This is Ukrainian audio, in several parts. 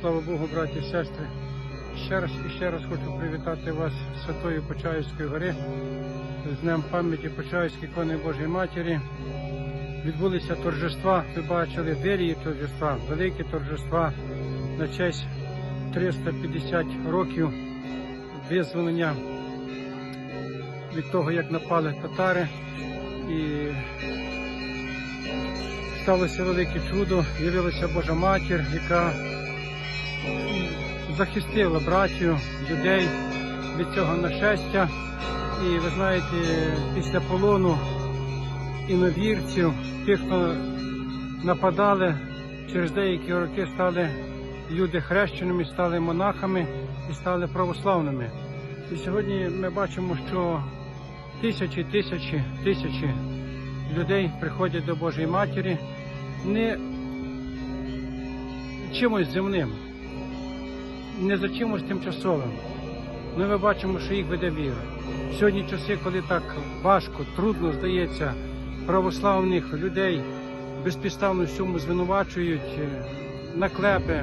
Слава Богу, браті і сестри. Ще раз і ще раз хочу привітати вас з Святої Почаївської гори, з Днем пам'яті Почаївської ікони Божої Матері. Відбулися торжества, ви бачили вирії торжества, великі торжества на честь 350 років визволення від того, як напали татари. І сталося велике чудо, явилася Божа Матір, яка захистила братію, людей від цього нашестя. І ви знаєте, після полону іновірців, тих, хто нападали, через деякі роки стали люди хрещеними, стали монахами і стали православними. І сьогодні ми бачимо, що тисячі, тисячі, тисячі людей приходять до Божої Матері не чимось земним, не за чимось тимчасовим. Ну, ми бачимо, що їх веде віра. Сьогодні часи, коли так важко, трудно здається, православних людей безпідставно всьому звинувачують, е, наклепи,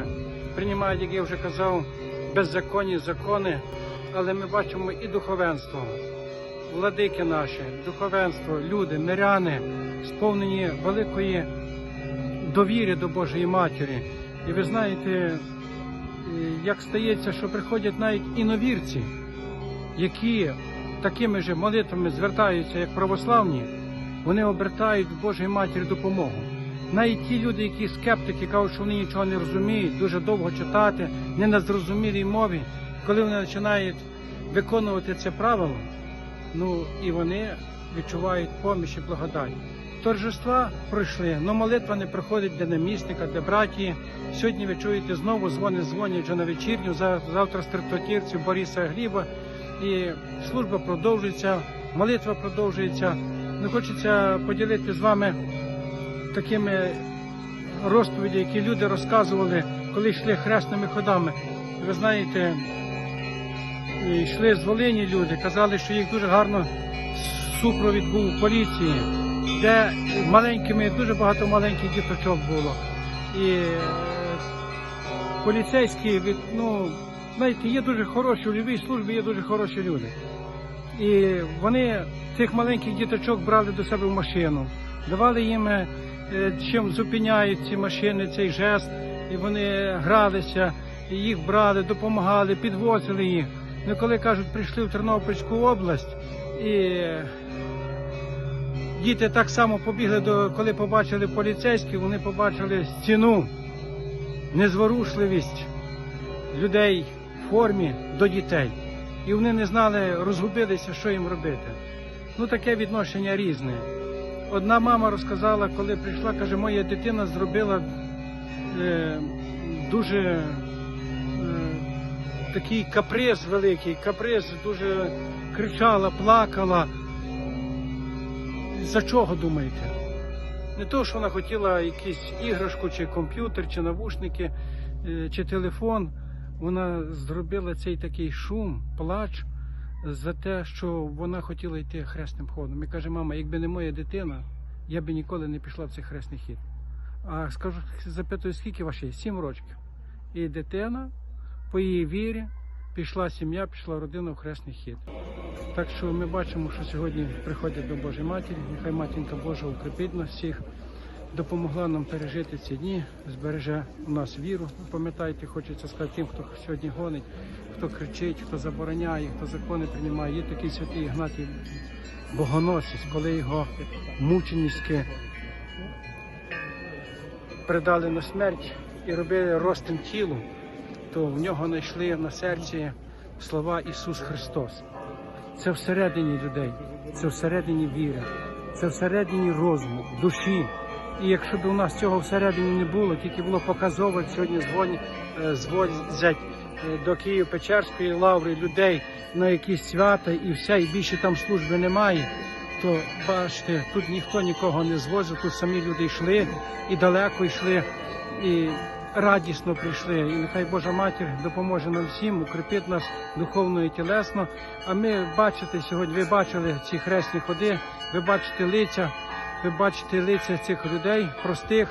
приймають, як я вже казав, беззаконні закони, але ми бачимо і духовенство, владики наші, духовенство, люди, миряни, сповнені великої довіри до Божої Матері. І ви знаєте, як стається, що приходять навіть іновірці, які такими ж молитвами звертаються, як православні, вони обертають в Божої Матері допомогу. Навіть ті люди, які скептики кажуть, що вони нічого не розуміють, дуже довго читати, не на зрозумілій мові, коли вони починають виконувати це правило, ну і вони відчувають поміч і благодать. Торжества пройшли, але молитва не проходить для намісника, для братії. Сьогодні ви чуєте знову дзвони дзвонять вже на вечірню, за- завтра стриптотірців Бориса Гліба. І служба продовжується, молитва продовжується. Не хочеться поділити з вами такими розповіді, які люди розказували, коли йшли хресними ходами. Ви знаєте, йшли з Волині люди, казали, що їх дуже гарно супровід був у поліції, де маленькими, дуже багато маленьких діточок було. І е, поліцейські ну, знаєте, є дуже хороші, у любій службі є дуже хороші люди. І вони цих маленьких діточок брали до себе в машину, давали їм е, чим зупиняють ці машини, цей жест, і вони гралися, і їх брали, допомагали, підвозили їх. Ну коли кажуть, прийшли в Тернопільську область, і діти так само побігли до коли побачили поліцейських, вони побачили стіну, незворушливість людей в формі до дітей. І вони не знали, розгубилися, що їм робити. Ну таке відношення різне. Одна мама розказала, коли прийшла, каже, моя дитина зробила е, дуже е, такий каприз великий, каприз дуже кричала, плакала. За чого думаєте? Не то, що вона хотіла якусь іграшку, чи комп'ютер, чи навушники, е, чи телефон. Вона зробила цей такий шум, плач за те, що вона хотіла йти хресним ходом. І каже, мама, якби не моя дитина, я би ніколи не пішла в цей хресний хід. А скажу, запитую, скільки ваші? Сім років. І дитина по її вірі пішла сім'я, пішла родина в хресний хід. Так що ми бачимо, що сьогодні приходять до Божої Матері. Нехай матінка Божа укріпить нас всіх, допомогла нам пережити ці дні, збереже у нас віру. Пам'ятайте, хочеться сказати тим, хто сьогодні гонить, хто кричить, хто забороняє, хто закони приймає. Є такий святий Ігнатій Богоносець, коли його мученицьке придали на смерть і робили ростим тілу, то в нього знайшли на серці слова Ісус Христос. Це всередині людей, це всередині віри, це всередині розуму, душі. І якщо б у нас цього всередині не було, тільки було показово, сьогодні дзвонять, е, звозять е, до Києво-Печерської лаври людей на якісь свята і все, і більше там служби немає, то бачите, тут ніхто нікого не звозив, тут самі люди йшли і далеко йшли, і радісно прийшли. І нехай Божа Матір допоможе нам всім, укріпить нас духовно і тілесно. А ми бачите сьогодні, ви бачили ці хресні ходи, ви бачите лиця, ви бачите лиця цих людей простих,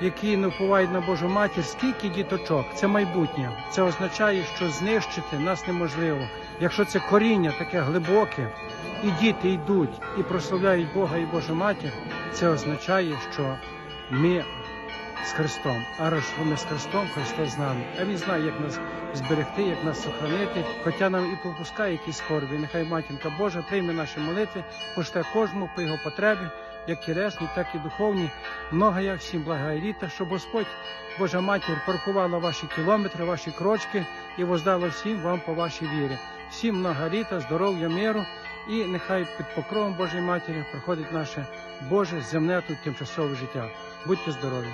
які не впливають на Божу матір, скільки діточок, це майбутнє. Це означає, що знищити нас неможливо. Якщо це коріння таке глибоке, і діти йдуть і прославляють Бога і Божу матір, це означає, що ми з Христом. А раз ми з Христом, Христос з нами. А Він знає, як нас зберегти, як нас сохранити, хоча нам і попускає якісь скорби. Нехай матінка Божа прийме наші молитви, поште кожному по його потребі, як тілесні, так і духовні. Много я всім блага і літа, щоб Господь, Божа матір, порахувала ваші кілометри, ваші крочки і воздала всім вам по вашій вірі. Всім много літа, здоров'я, миру. І нехай під покровом Божої Матері проходить наше Боже земне тут тимчасове життя. Будьте здорові!